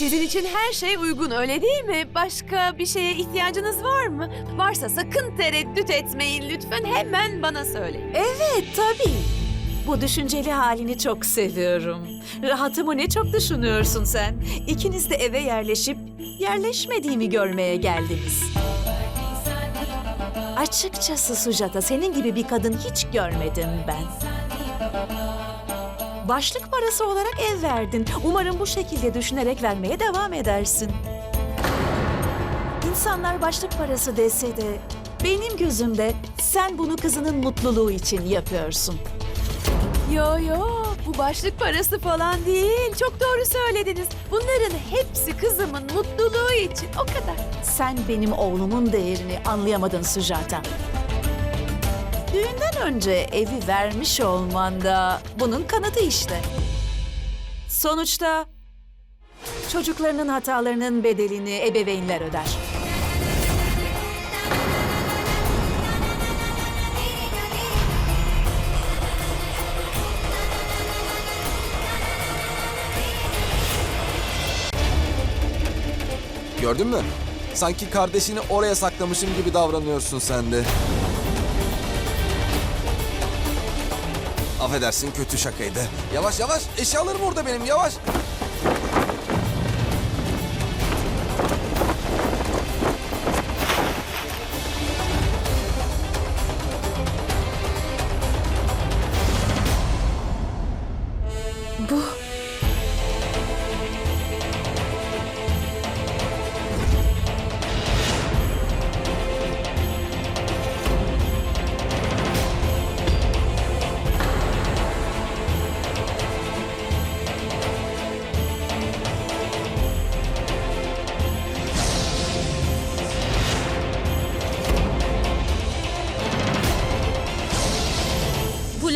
Sizin için her şey uygun öyle değil mi? Başka bir şeye ihtiyacınız var mı? Varsa sakın tereddüt etmeyin lütfen hemen bana söyleyin. Evet tabii. Bu düşünceli halini çok seviyorum. Rahatımı ne çok düşünüyorsun sen. İkiniz de eve yerleşip yerleşmediğimi görmeye geldiniz. Açıkçası Sujata senin gibi bir kadın hiç görmedim ben. Başlık parası olarak ev verdin. Umarım bu şekilde düşünerek vermeye devam edersin. İnsanlar başlık parası dese de benim gözümde sen bunu kızının mutluluğu için yapıyorsun. Yo yo bu başlık parası falan değil. Çok doğru söylediniz. Bunların hepsi kızımın mutluluğu için o kadar. Sen benim oğlumun değerini anlayamadın Sujata. Düğünden önce evi vermiş olman da bunun kanıtı işte. Sonuçta çocuklarının hatalarının bedelini ebeveynler öder. Gördün mü? Sanki kardeşini oraya saklamışım gibi davranıyorsun sen de. Affedersin kötü şakaydı. Yavaş yavaş eşyalarım orada benim yavaş.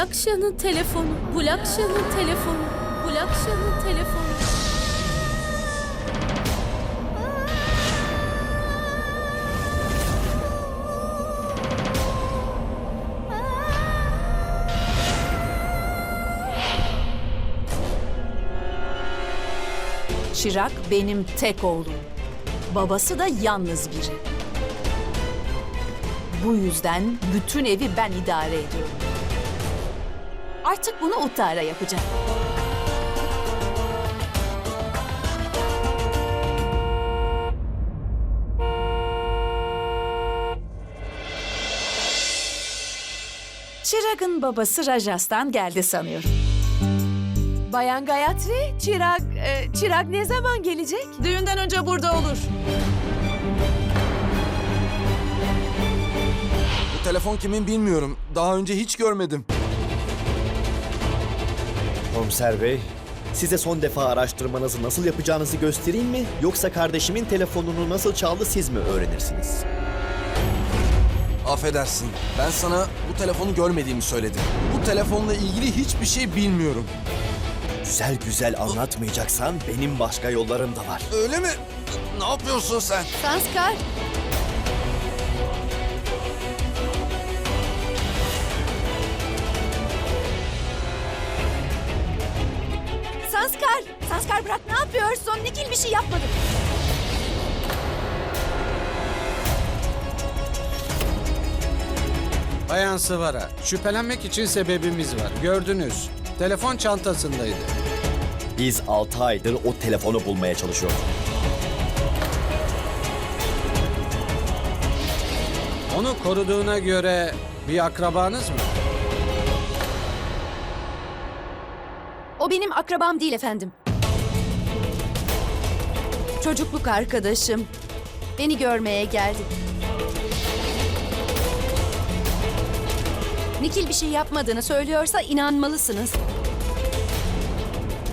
Bulakşa'nın telefonu. Bulakşa'nın telefonu. Bulakşa'nın telefonu. Çırak benim tek oğlum. Babası da yalnız biri. Bu yüzden bütün evi ben idare ediyorum. Artık bunu Uttara yapacak. Çırak'ın babası Rajasthan geldi sanıyorum. Bayan Gayatri, Çırak, e, Çırak ne zaman gelecek? Düğünden önce burada olur. Bu telefon kimin bilmiyorum. Daha önce hiç görmedim. Komiser Bey, size son defa araştırmanızı nasıl yapacağınızı göstereyim mi? Yoksa kardeşimin telefonunu nasıl çaldı siz mi öğrenirsiniz? Affedersin. Ben sana bu telefonu görmediğimi söyledim. Bu telefonla ilgili hiçbir şey bilmiyorum. Güzel güzel anlatmayacaksan benim başka yollarım da var. Öyle mi? Ne yapıyorsun sen? Sanskar. Sanskar! Bırak ne yapıyorsun? Nikil bir şey yapmadı. Bayan Sıvara, şüphelenmek için sebebimiz var. Gördünüz. Telefon çantasındaydı. Biz 6 aydır o telefonu bulmaya çalışıyoruz. Onu koruduğuna göre bir akrabanız mı? O benim akrabam değil efendim. Çocukluk arkadaşım. Beni görmeye geldi. Nikil bir şey yapmadığını söylüyorsa inanmalısınız.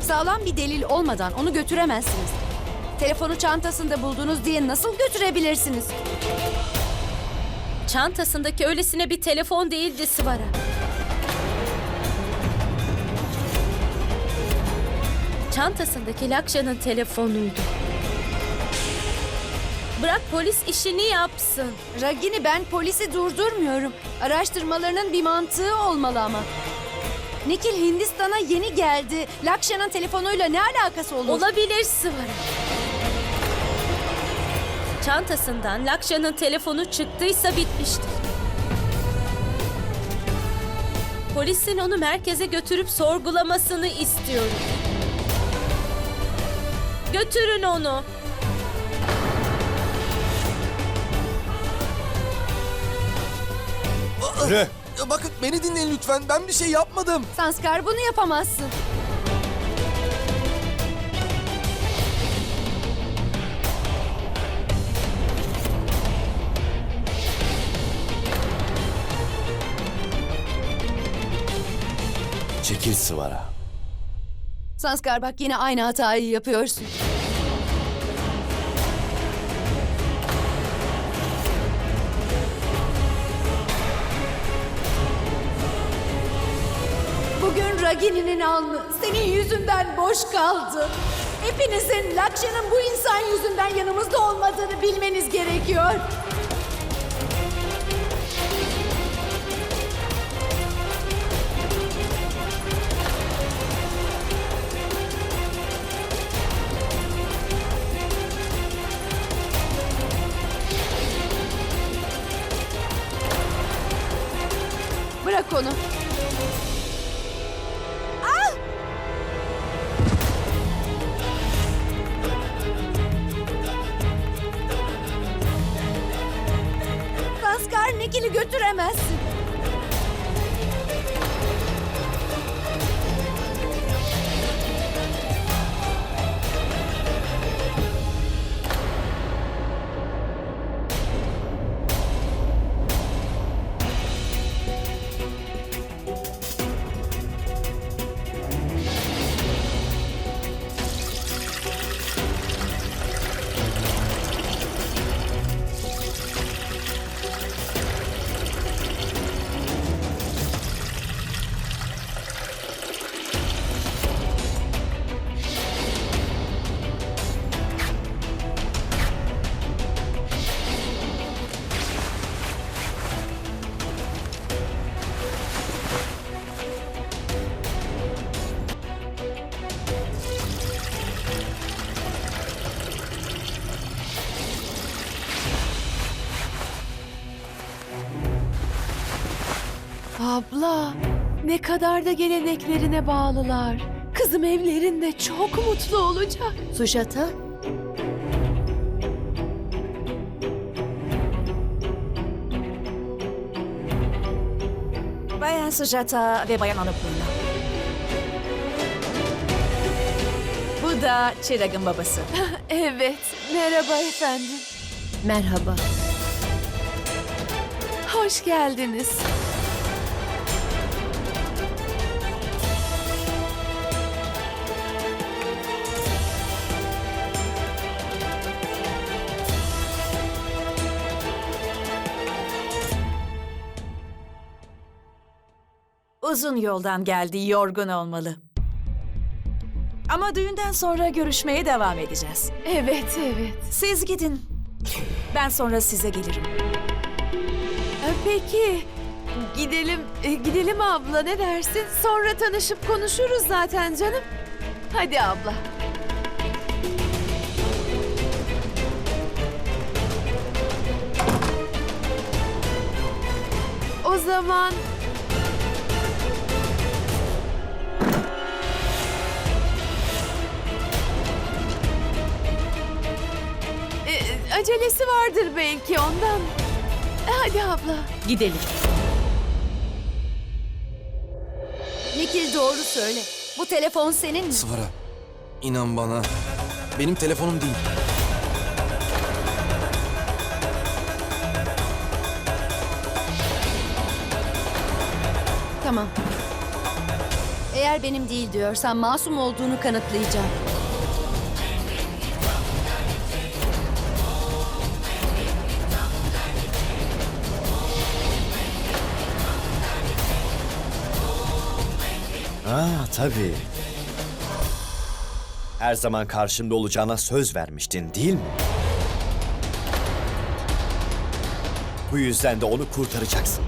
Sağlam bir delil olmadan onu götüremezsiniz. Telefonu çantasında buldunuz diye nasıl götürebilirsiniz? Çantasındaki öylesine bir telefon değildi Sıvara. Çantasındaki Lakşa'nın telefonuydu. Bırak polis işini yapsın. Ragini ben polisi durdurmuyorum. Araştırmalarının bir mantığı olmalı ama. Nikil Hindistan'a yeni geldi. Lakşa'nın telefonuyla ne alakası olur? Olabilir Sıvara. Çantasından Lakşa'nın telefonu çıktıysa bitmiştir. Polisin onu merkeze götürüp sorgulamasını istiyorum. Götürün onu. Yürü. Ya bakın beni dinleyin lütfen. Ben bir şey yapmadım. Sanskar bunu yapamazsın. Çekil Sıvara. Sanskar bak yine aynı hatayı yapıyorsun. Bugün Ragini'nin alnı senin yüzünden boş kaldı. Hepinizin Lakşa'nın bu insan yüzünden yanımızda olmadığını bilmeniz gerekiyor. Abla, ne kadar da geleneklerine bağlılar. Kızım evlerinde çok mutlu olacak. Sujata? Bayan Sujata ve Bayan Annapurna. Bu da Çirag'ın babası. Evet, merhaba efendim. Merhaba. Hoş geldiniz. Uzun yoldan geldi, yorgun olmalı. Ama düğünden sonra görüşmeye devam edeceğiz. Evet, evet. Siz gidin. Ben sonra size gelirim. E, Peki, gidelim, e, gidelim abla ne dersin? Sonra tanışıp konuşuruz zaten canım. Hadi abla. O zaman acelesi vardır belki ondan. E, Hadi abla. Gidelim. Nikil doğru söyle. Bu telefon senin mi? Sıvara. inan bana. Benim telefonum değil. Tamam. Eğer benim değil diyorsan masum olduğunu kanıtlayacağım. Tabii. Her zaman karşımda olacağına söz vermiştin değil mi? Bu yüzden de onu kurtaracaksın.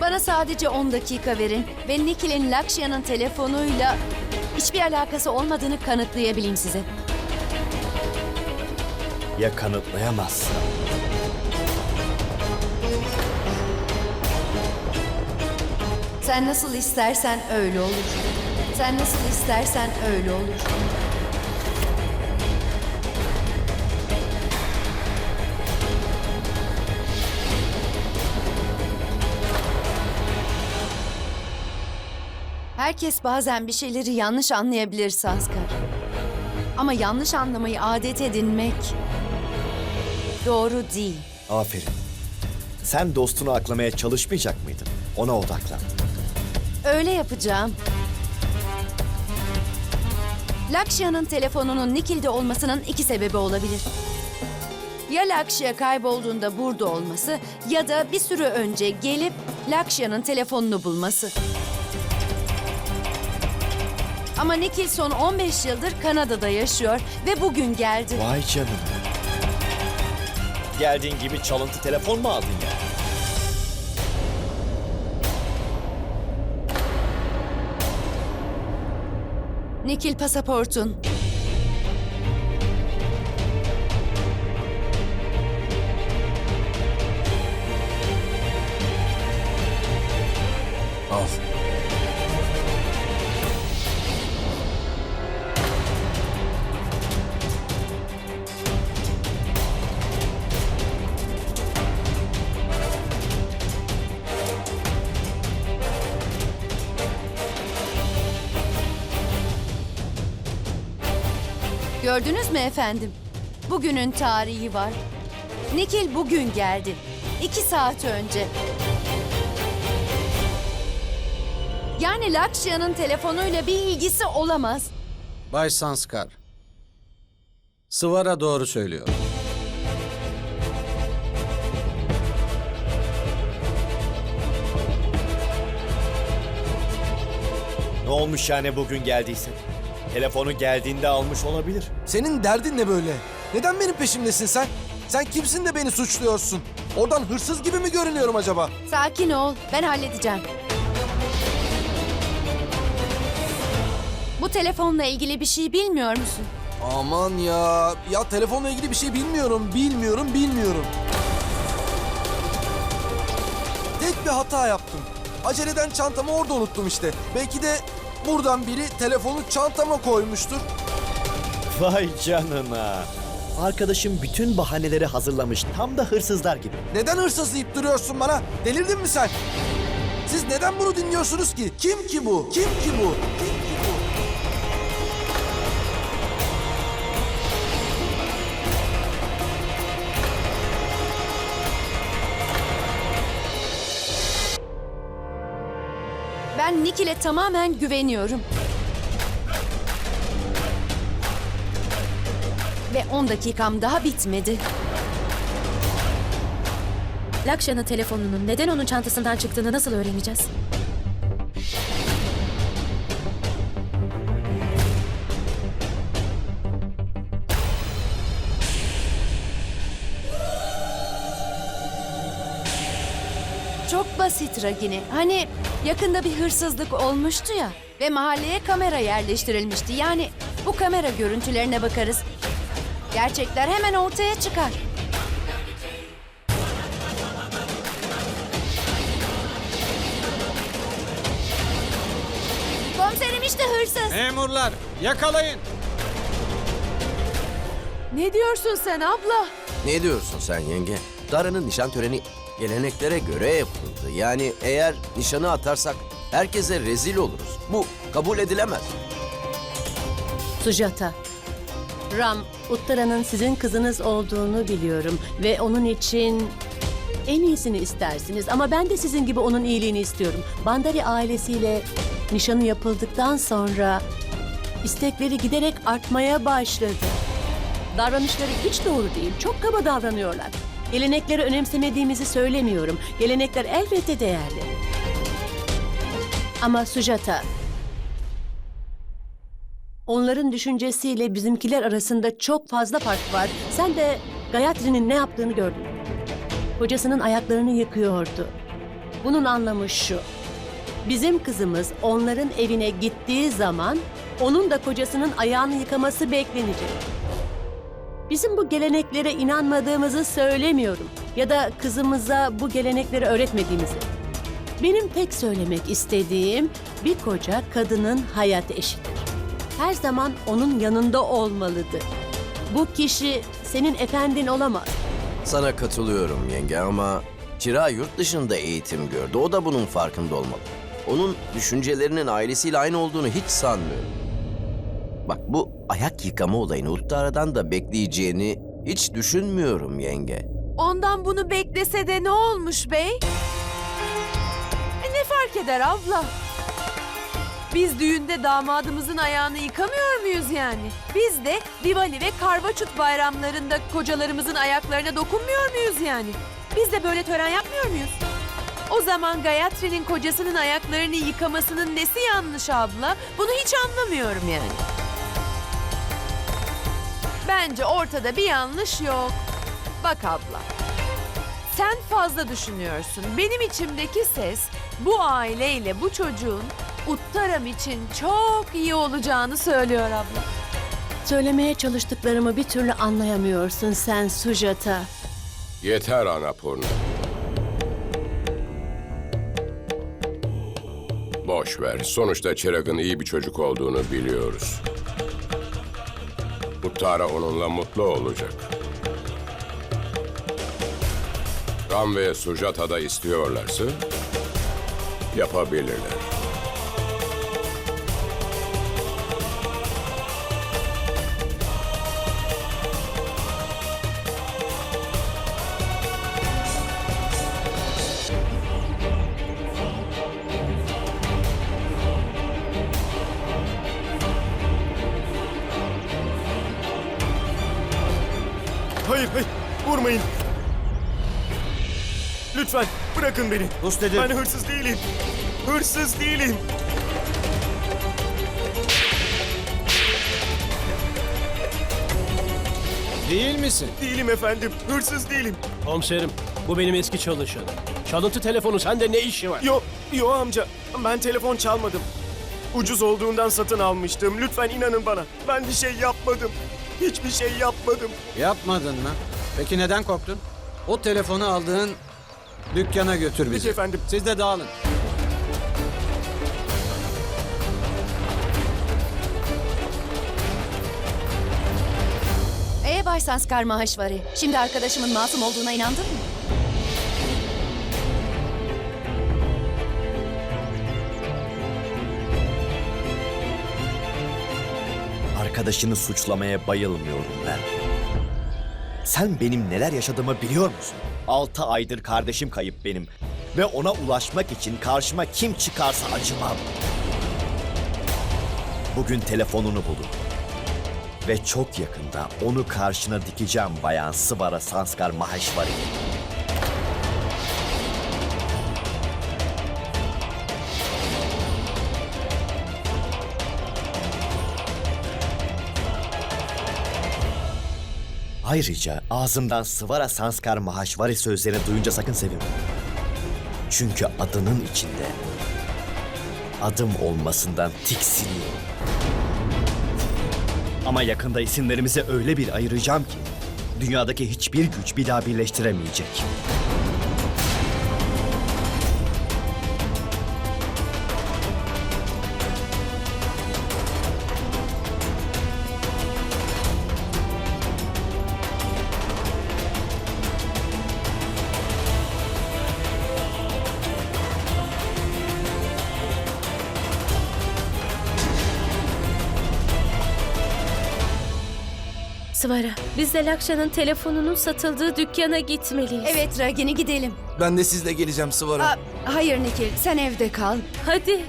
Bana sadece 10 dakika verin ve Nikhil'in Lakshya'nın telefonuyla hiçbir alakası olmadığını kanıtlayabileyim size. Ya kanıtlayamazsın? Sen nasıl istersen öyle olur. Sen nasıl istersen öyle olur. Herkes bazen bir şeyleri yanlış anlayabilir Sanskar. Ama yanlış anlamayı adet edinmek doğru değil. Aferin. Sen dostunu aklamaya çalışmayacak mıydın? Ona odaklan. Öyle yapacağım. Lakshya'nın telefonunun Nikil'de olmasının iki sebebi olabilir. Ya Lakshya kaybolduğunda burada olması ya da bir süre önce gelip Lakshya'nın telefonunu bulması. Ama Nikil son 15 yıldır Kanada'da yaşıyor ve bugün geldi. Vay canına. Geldiğin gibi çalıntı telefon mu aldın ya? Nikil pasaportun. Mü efendim? Bugünün tarihi var. Nikil bugün geldi. İki saat önce. Yani Lakshya'nın telefonuyla bir ilgisi olamaz. Bay Sanskar. Sıvara doğru söylüyor. Ne olmuş yani bugün geldiyse? Telefonu geldiğinde almış olabilir. Senin derdin ne böyle? Neden benim peşimdesin sen? Sen kimsin de beni suçluyorsun? Oradan hırsız gibi mi görünüyorum acaba? Sakin ol, ben halledeceğim. Bu telefonla ilgili bir şey bilmiyor musun? Aman ya. Ya telefonla ilgili bir şey bilmiyorum, bilmiyorum, bilmiyorum. Tek bir hata yaptım. Aceleden çantamı orada unuttum işte. Belki de buradan biri telefonu çantama koymuştur. Vay canına. Arkadaşım bütün bahaneleri hazırlamış. Tam da hırsızlar gibi. Neden hırsız deyip duruyorsun bana? Delirdin mi sen? Siz neden bunu dinliyorsunuz ki? Kim ki bu? Kim ki bu? Kim Nikil'e tamamen güveniyorum. Ve 10 dakikam daha bitmedi. Lakşa'nın telefonunun neden onun çantasından çıktığını nasıl öğreneceğiz? Basit Ragini. Hani yakında bir hırsızlık olmuştu ya ve mahalleye kamera yerleştirilmişti. Yani bu kamera görüntülerine bakarız. Gerçekler hemen ortaya çıkar. Komiserim işte hırsız. Memurlar yakalayın. Ne diyorsun sen abla? Ne diyorsun sen yenge? Dara'nın nişan töreni geleneklere göre yapıldı. Yani eğer nişanı atarsak herkese rezil oluruz. Bu kabul edilemez. Sujata. Ram, Uttara'nın sizin kızınız olduğunu biliyorum ve onun için en iyisini istersiniz ama ben de sizin gibi onun iyiliğini istiyorum. Bandari ailesiyle nişanı yapıldıktan sonra istekleri giderek artmaya başladı. Davranışları hiç doğru değil, çok kaba davranıyorlar. Gelenekleri önemsemediğimizi söylemiyorum. Gelenekler elbette değerli. Ama Sujata, Onların düşüncesiyle bizimkiler arasında çok fazla fark var. Sen de Gayatri'nin ne yaptığını gördün. Kocasının ayaklarını yıkıyordu. Bunun anlamı şu. Bizim kızımız onların evine gittiği zaman onun da kocasının ayağını yıkaması beklenecek. Bizim bu geleneklere inanmadığımızı söylemiyorum ya da kızımıza bu gelenekleri öğretmediğimizi. Benim tek söylemek istediğim bir koca kadının hayat eşidir. Her zaman onun yanında olmalıdır. Bu kişi senin efendin olamaz. Sana katılıyorum yenge ama Kira yurt dışında eğitim gördü. O da bunun farkında olmalı. Onun düşüncelerinin ailesiyle aynı olduğunu hiç sanmıyorum. Bak bu ayak yıkama olayını Uttara'dan da bekleyeceğini hiç düşünmüyorum yenge. Ondan bunu beklese de ne olmuş bey? E ne fark eder abla? Biz düğünde damadımızın ayağını yıkamıyor muyuz yani? Biz de Diwali ve Karvaçut bayramlarında kocalarımızın ayaklarına dokunmuyor muyuz yani? Biz de böyle tören yapmıyor muyuz? O zaman Gayatri'nin kocasının ayaklarını yıkamasının nesi yanlış abla? Bunu hiç anlamıyorum yani. Bence ortada bir yanlış yok. Bak abla. Sen fazla düşünüyorsun. Benim içimdeki ses bu aileyle bu çocuğun Uttaram için çok iyi olacağını söylüyor abla. Söylemeye çalıştıklarımı bir türlü anlayamıyorsun sen Sujata. Yeter Anapurna. Boş ver. Sonuçta Çırag'ın iyi bir çocuk olduğunu biliyoruz. Uttara onunla mutlu olacak. Ram ve Sujata da istiyorlarsa yapabilirler. Lütfen bırakın beni. Rus dedim. Ben hırsız değilim. Hırsız değilim. Değil misin? Değilim efendim. Hırsız değilim. Komiserim, bu benim eski çalışanım. Çalıntı telefonu sende ne işi var? Yo, yo amca. Ben telefon çalmadım. Ucuz olduğundan satın almıştım. Lütfen inanın bana. Ben bir şey yapmadım. Hiçbir şey yapmadım. Yapmadın mı? Peki neden korktun? O telefonu aldığın dükkana götür bizi. Peki efendim. Siz de dağılın. Ee Bay Sanskar Maheshwari, şimdi arkadaşımın masum olduğuna inandın mı? Arkadaşını suçlamaya bayılmıyorum ben. Sen benim neler yaşadığımı biliyor musun? Altı aydır kardeşim kayıp benim. Ve ona ulaşmak için karşıma kim çıkarsa acımam. Bugün telefonunu buldum. Ve çok yakında onu karşına dikeceğim bayan Sıvara Sanskar Maheshwari. Ayrıca ağzımdan Sıvara Sanskar Mahashvari sözlerini duyunca sakın sevinme. Çünkü adının içinde adım olmasından tiksiniyorum. Ama yakında isimlerimizi öyle bir ayıracağım ki dünyadaki hiçbir güç bir daha birleştiremeyecek. Svara, biz de Lakşa'nın telefonunun satıldığı dükkana gitmeliyiz. Evet Ragini gidelim. Ben de sizle geleceğim Sıvara. Aa, hayır Nikil, sen evde kal. Hadi.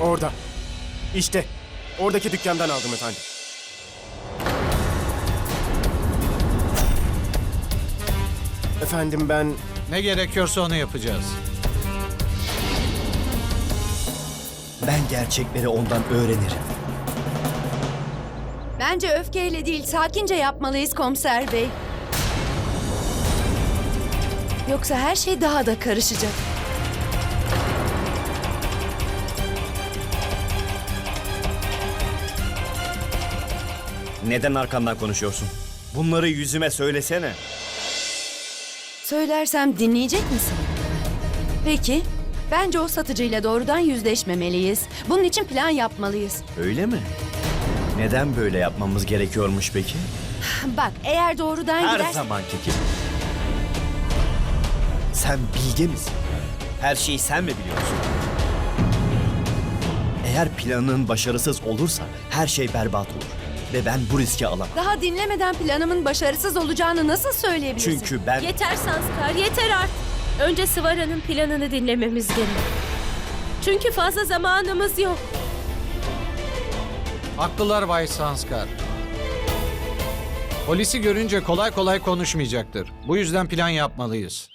Orada. İşte. Oradaki dükkandan aldım efendim. Efendim ben Ne gerekiyorsa onu yapacağız. Ben gerçekleri ondan öğrenirim. Bence öfkeyle değil, sakince yapmalıyız komiser bey. Yoksa her şey daha da karışacak. Neden arkamdan konuşuyorsun? Bunları yüzüme söylesene. Söylersem dinleyecek misin? Peki. Bence o satıcıyla doğrudan yüzleşmemeliyiz. Bunun için plan yapmalıyız. Öyle mi? Neden böyle yapmamız gerekiyormuş peki? Bak eğer doğrudan Her gidersen... zamanki gibi. Sen bilge misin? Her şeyi sen mi biliyorsun? Eğer planın başarısız olursa her şey berbat olur. Ve ben bu riski alamam. Daha dinlemeden planımın başarısız olacağını nasıl söyleyebilirsin? Çünkü ben... Yeter Sanskar, yeter artık. Önce Sıvara'nın planını dinlememiz gerek. Çünkü fazla zamanımız yok. Haklılar Bay Sanskar. Polisi görünce kolay kolay konuşmayacaktır. Bu yüzden plan yapmalıyız.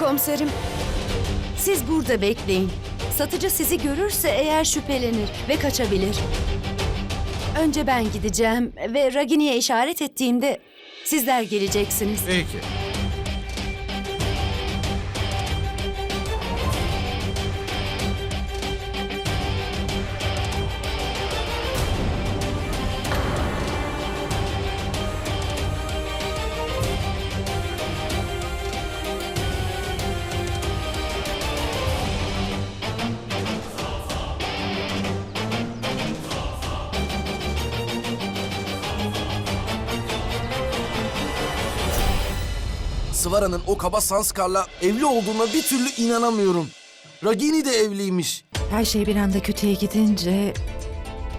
Komiserim, siz burada bekleyin. Satıcı sizi görürse eğer şüphelenir ve kaçabilir. Önce ben gideceğim ve Ragini'ye işaret ettiğimde sizler geleceksiniz. Peki. Sıvara'nın o kaba Sanskar'la evli olduğuna bir türlü inanamıyorum. Ragini de evliymiş. Her şey bir anda kötüye gidince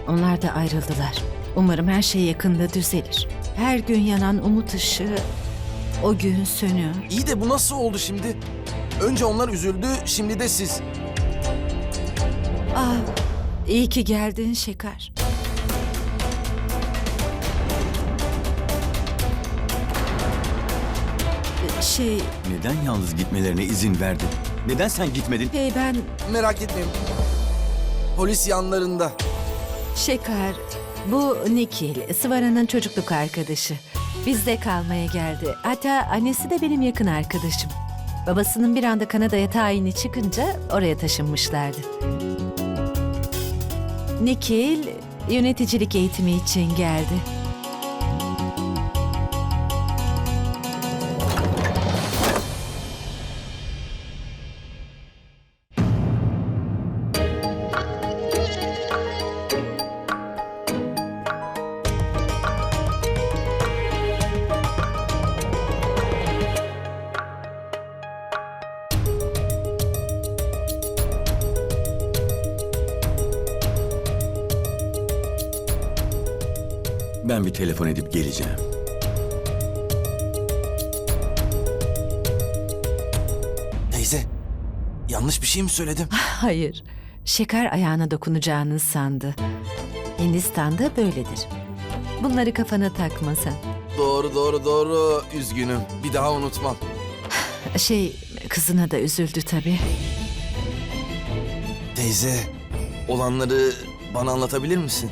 onlar da ayrıldılar. Umarım her şey yakında düzelir. Her gün yanan umut ışığı o gün sönüyor. İyi de bu nasıl oldu şimdi? Önce onlar üzüldü, şimdi de siz. Ah, iyi ki geldin Şeker. Şey, Neden yalnız gitmelerine izin verdin? Neden sen gitmedin? hey ben Merak etmeyin. Polis yanlarında. Şeker. Bu Nikil, Sıvara'nın çocukluk arkadaşı. Bizde kalmaya geldi. Hatta annesi de benim yakın arkadaşım. Babasının bir anda Kanada'ya tayini çıkınca oraya taşınmışlardı. Nikil yöneticilik eğitimi için geldi. Ben bir telefon edip geleceğim. Teyze, yanlış bir şey mi söyledim? Hayır, şeker ayağına dokunacağını sandı. Hindistan'da böyledir. Bunları kafana takma sen. doğru, doğru, doğru. Üzgünüm. Bir daha unutmam. Şey, kızına da üzüldü tabii. Teyze, olanları bana anlatabilir misin?